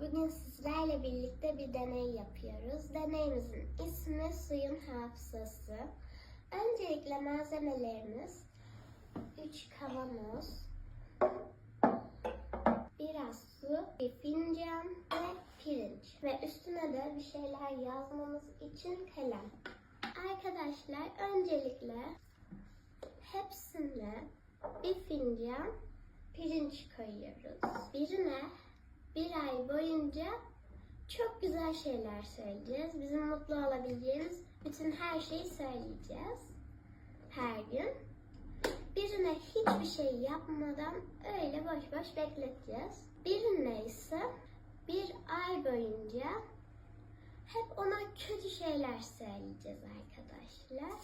Bugün sizlerle birlikte bir deney yapıyoruz. Deneyimizin ismi suyun hafızası. Öncelikle malzemelerimiz 3 kavanoz, biraz su, bir fincan ve pirinç. Ve üstüne de bir şeyler yazmamız için kalem. Arkadaşlar öncelikle hepsine bir fincan pirinç koyuyoruz. Birine bir ay boyunca çok güzel şeyler söyleyeceğiz. Bizim mutlu olabileceğimiz bütün her şeyi söyleyeceğiz. Her gün. Birine hiçbir şey yapmadan öyle boş boş bekleteceğiz. Birine ise bir ay boyunca hep ona kötü şeyler söyleyeceğiz arkadaşlar.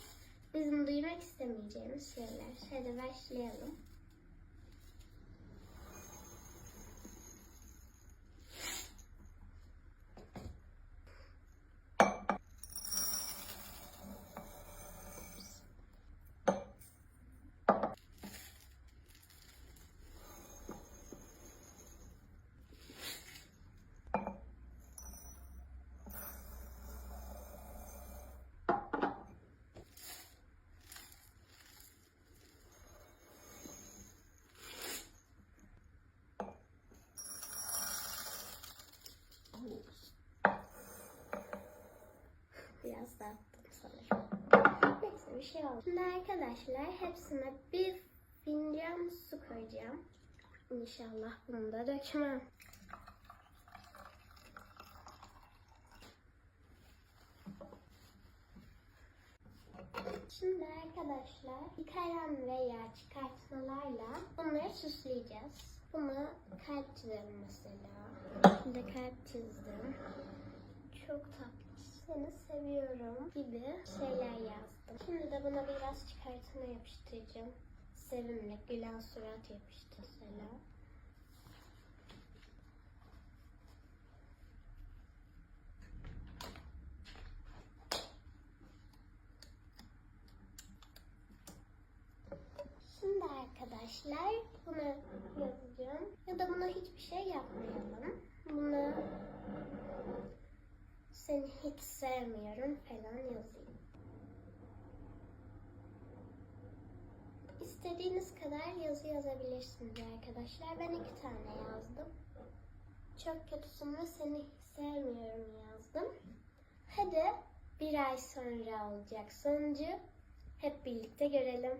Bizim duymak istemeyeceğimiz şeyler. Hadi başlayalım. Biraz dağıttım sanırım. Neyse bir şey oldu. Şimdi arkadaşlar hepsine bir fincan su koyacağım. İnşallah bunu da dökmem. Şimdi arkadaşlar kalem veya çıkartmalarla bunları süsleyeceğiz. Bunu kalp çizelim mesela. Şimdi kalp çizdim. Çok tatlı. Seni seviyorum gibi şeyler yazdım. Şimdi de buna biraz çıkartma yapıştıracağım. Sevimli, gülen surat yapıştı mesela. Şimdi arkadaşlar bunu yazacağım. Ya da buna hiçbir şey yapmayalım. Bunu seni hiç sevmiyorum falan yazayım. İstediğiniz kadar yazı yazabilirsiniz arkadaşlar. Ben iki tane yazdım. Çok kötüsün ve seni hiç sevmiyorum yazdım. Hadi bir ay sonra olacak sonucu hep birlikte görelim.